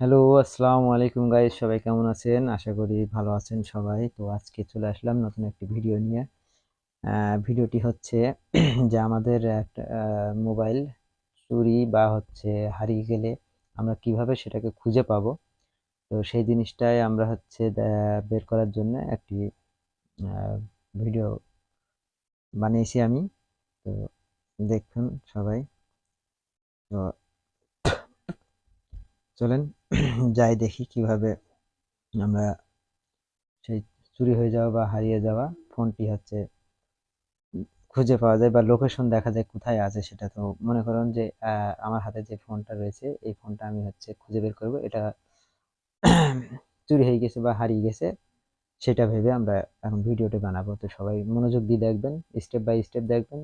Hello আসসালামু আলাইকুম guys সবাই কেমন আছেন? আশা করি ভালো আছেন সবাই। তো আজকে চলে আসলাম নতুন একটি ভিডিও নিয়ে। ভিডিওটি হচ্ছে যে আমাদের একটা মোবাইল চুরি বা হচ্ছে হারিয়ে গেলে আমরা কীভাবে সেটাকে খুঁজে পাবো? তো সেই জিনিসটাই আমরা হচ্ছে বের করার জন্য একটি ভিডিও বানিয়েছি আমি। তো দেখুন সবাই। তো চলেন, যাই দেখি কীভাবে আমরা সেই চুরি হয়ে যাওয়া বা হারিয়ে যাওয়া ফোনটি হচ্ছে খুঁজে পাওয়া যায় বা লোকেশন দেখা যায় কোথায় আছে সেটা। তো মনে করুন যে আমার হাতে যে ফোনটা রয়েছে, এই ফোনটা আমি হচ্ছে খুঁজে বের করব। এটা চুরি হয়ে গেছে বা হারিয়ে গেছে, সেটা ভেবে আমরা এখন ভিডিওটি বানাবো। তো সবাই মনোযোগ দিয়ে দেখবেন স্টেপ বাই স্টেপ দেখবেন,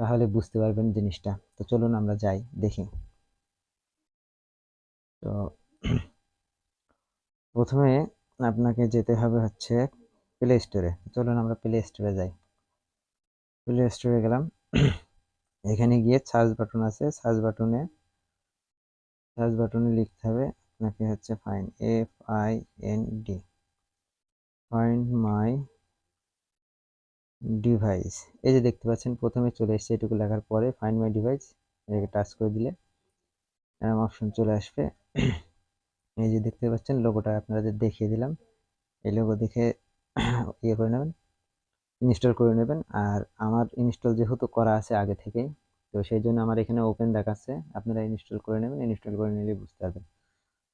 তাহলে বুঝতে পারবেন জিনিসটা। তো চলুন আমরা যাই, দেখি। তো প্রথমে আপনাকে যেতে হবে হচ্ছে প্লে স্টোরে চলুন আমরা প্লে স্টোরে যাই। প্লে স্টোরে গেলাম। এখানে গিয়ে সার্চ বাটন আছে। সার্চ বাটনে সার্চ বাটনে লিখতে হবে আপনাকে হচ্ছে find F I N D find my device এই যে দেখতে পাচ্ছেন, প্রথমে চলে এসছে এটুকু লেখার পরে ফাইন্ড মাই ডিভাইস এটাকে টাচ করে দিলে এরকম অপশন চলে আসবে। এই যে দেখতে পাচ্ছেন লোগোটা আপনাদের দেখিয়ে দিলাম। এই লোগো দেখে ইয়ে করে নেবেন ইনস্টল করে নেবেন। আর আমার ইনস্টল যেহেতু করা আছে আগে থেকেই, তো সেই জন্য আমার এখানে ওপেন দেখাচ্ছে। আপনারা ইনস্টল করে নেবেন ইনস্টল করে নিলে বুঝতে পারবেন।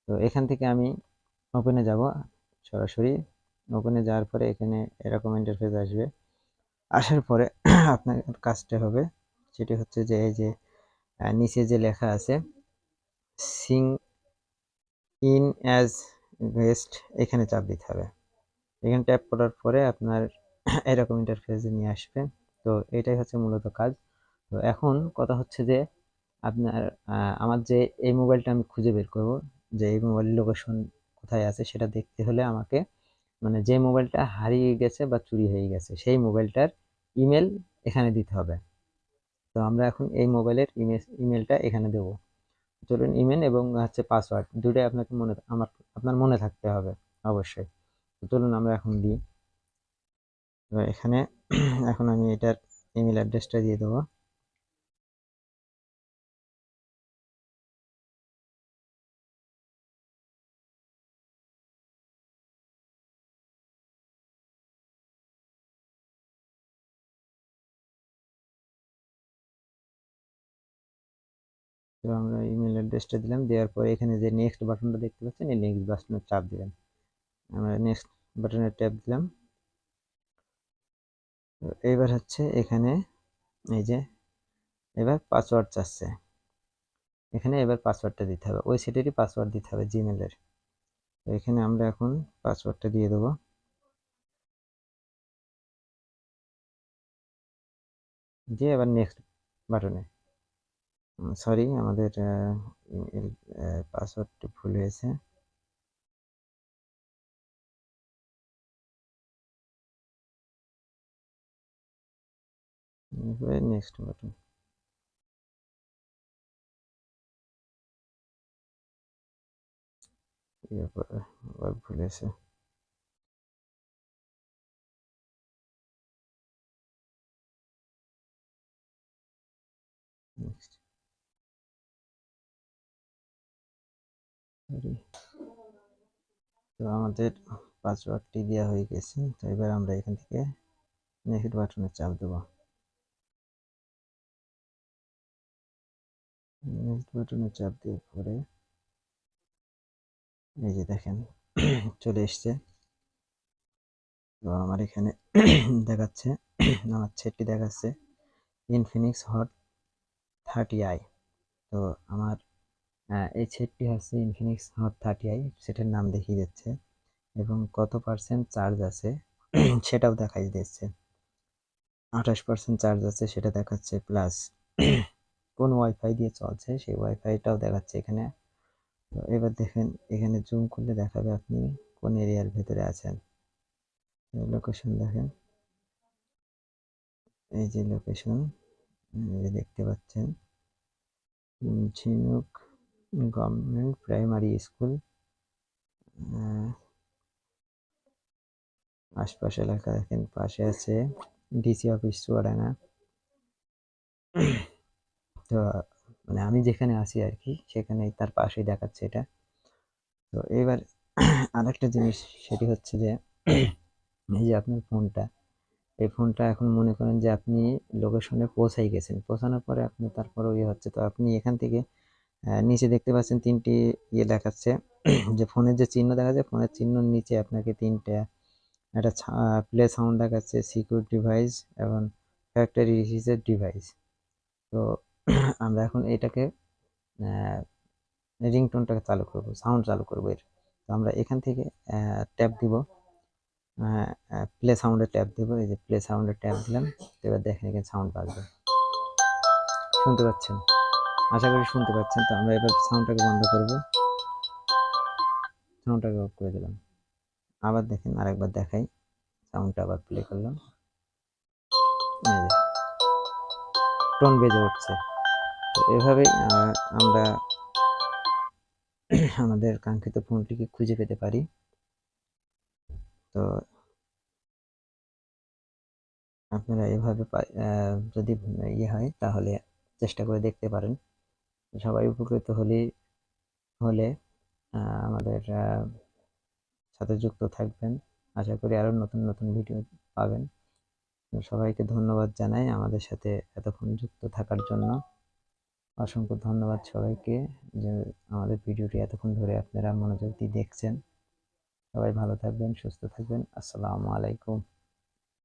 তো এখান থেকে আমি ওপেনে যাব সরাসরি। ওপেনে যাওয়ার পরে এখানে এরকম ইন্টারফেস আসবে। আসার পরে আপনার কাজটা হবে, সেটি হচ্ছে যে এই যে নিচে যে লেখা আছে সিং ইন অ্যাজ গেস্ট এখানে চাপ দিতে হবে। এখানে ট্যাপ করার পরে আপনার এরকম ইন্টারফেসে নিয়ে আসবে তো এটাই হচ্ছে মূলত কাজ। তো এখন কথা হচ্ছে যে, আপনার আমার যে এই মোবাইলটা আমি খুঁজে বের করব, যে এই মোবাইলের লোকেশন কোথায় আছে সেটা দেখতে হলে আমাকে মানে যে মোবাইলটা হারিয়ে গেছে বা চুরি হয়ে গেছে, সেই মোবাইলটার ইমেল এখানে দিতে হবে। তো আমরা এখন এই মোবাইলের ইমেল ইমেলটা এখানে দেব। চলুন ইমেল এবং হচ্ছে পাসওয়ার্ড দুটাই আপনাকে মনে আমার আপনার মনে থাকতে হবে, অবশ্যই। চলুন আমরা এখন দিই। এখানে এখন আমি এটার ইমেল অ্যাড্রেসটা দিয়ে দেবো। তো আমরা ইমেল অ্যাড্রেসটা দিলাম। দেওয়ার পরে এখানে যে নেক্সট বাটনটা দেখতে পাচ্ছেন, এই নেক্সট বাটনে চাপ দিবেন আমরা নেক্সট বাটনে ট্যাপ দিলাম। এবার হচ্ছে এখানে এই যে এবার পাসওয়ার্ড চাচ্ছে। এখানে এবার পাসওয়ার্ডটা দিতে হবে। ওই সেটেরই পাসওয়ার্ড দিতে হবে জিমেলের তো এখানে আমরা এখন পাসওয়ার্ডটা দিয়ে দেবো। দিয়ে এবার নেক্সট বাটনে সরি আমাদের ইমেল পাসওয়ার্ডটি ভুল হয়েছে। নেক্সট বাটন আবার ভুল হয়েছে। তো আমাদের পাসওয়ার্ডটি দেওয়া হয়ে গেছে, তো এবার আমরা এখান থেকে নেক্সট বাটনে চাপ দেবো। নেক্সট বাটনে চাপ দেওয়ার পরে এই যে দেখেন, চলে এসছে। তো আমার এখানে দেখাচ্ছে, আমার সেটটি দেখাচ্ছে ইনফিনিক্স হট থার্টি আই তো আমার এই সেটটি হচ্ছে ইনফিনিক্স হট থার্টি আই সেটার নাম দেখিয়ে দিচ্ছে। এবং কত পার্সেন্ট চার্জ আছে? সেটাও দেখাই দিচ্ছে। আঠাশ পার্সেন্ট চার্জ আছে, সেটা দেখাচ্ছে। প্লাস কোন ওয়াইফাই দিয়ে চলছে, সেই ওয়াইফাইটাও দেখাচ্ছে এখানে। তো এবার দেখেন, এখানে জুম করলে দেখাবে আপনি কোন এরিয়ার ভেতরে আছেন। লোকেশন দেখেন। এই যে লোকেশন দেখতে পাচ্ছেন। ঝিনুক গভর্নমেন্ট প্রাইমারি স্কুল আশপাশ এলাকা দেখেন পাশে আছে ডিসি অফিস চুয়াডাঙ্গা। তো মানে আমি যেখানে আছি আর কি সেখানে তার পাশেই দেখাচ্ছে এটা। তো এবার আরেকটা জিনিস, সেটি হচ্ছে যে, এই যে আপনার ফোনটা, এই ফোনটা এখন মনে করেন যে আপনি লোকেশনে পৌঁছাই গেছেন। পৌঁছানোর পরে আপনি তারপরে ইয়ে হচ্ছে তো আপনি এখান থেকে নিচে দেখতে পাচ্ছেন তিনটি ইয়ে দেখাচ্ছে। যে ফোনের যে চিহ্ন দেখা যায়, ফোনের চিহ্নর নিচে আপনাকে তিনটা একটা প্লে সাউন্ড দেখাচ্ছে সিকিউর ডিভাইস এবং ফ্যাক্টরি রিসিজের ডিভাইস তো আমরা এখন এটাকে রিংটোনটাকে চালু করব সাউন্ড চালু করব এর। তো আমরা এখান থেকে ট্যাপ দিব। প্লে সাউন্ডে ট্যাপ দিব। এই যে প্লে সাউন্ডে ট্যাপ দিলাম। তো এবার দেখেন এখানে সাউন্ড বাজবে। শুনতে পাচ্ছেন? আশা করি শুনতে পাচ্ছেন। তো আমরা এবার সাউন্ডটাকে বন্ধ করব। সাউন্ডটাকে অফ করে দিলাম। আবার দেখেন, আরেকবার দেখাই। সাউন্ডটা আবার প্লে করলাম। টোন বেজে উঠছে। তো এভাবেই আমরা আমাদের কাঙ্ক্ষিত ফোনটিকে খুঁজে পেতে পারি। তো আপনারা এভাবে যদি ইয়ে হয়, তাহলে চেষ্টা করে দেখতে পারেন। সবাই উপকৃত হলে হলে আমাদের সাথে যুক্ত থাকবেন। আশা করি আরও নতুন নতুন ভিডিও পাবেন। সবাইকে ধন্যবাদ জানাই আমাদের সাথে এতক্ষণ যুক্ত থাকার জন্য। অসংখ্য ধন্যবাদ সবাইকে যে আমাদের ভিডিওটি এতক্ষণ ধরে আপনারা মনোযোগ দিয়ে দেখছেন। সবাই ভালো থাকবেন, সুস্থ থাকবেন। আসসালামু আলাইকুম।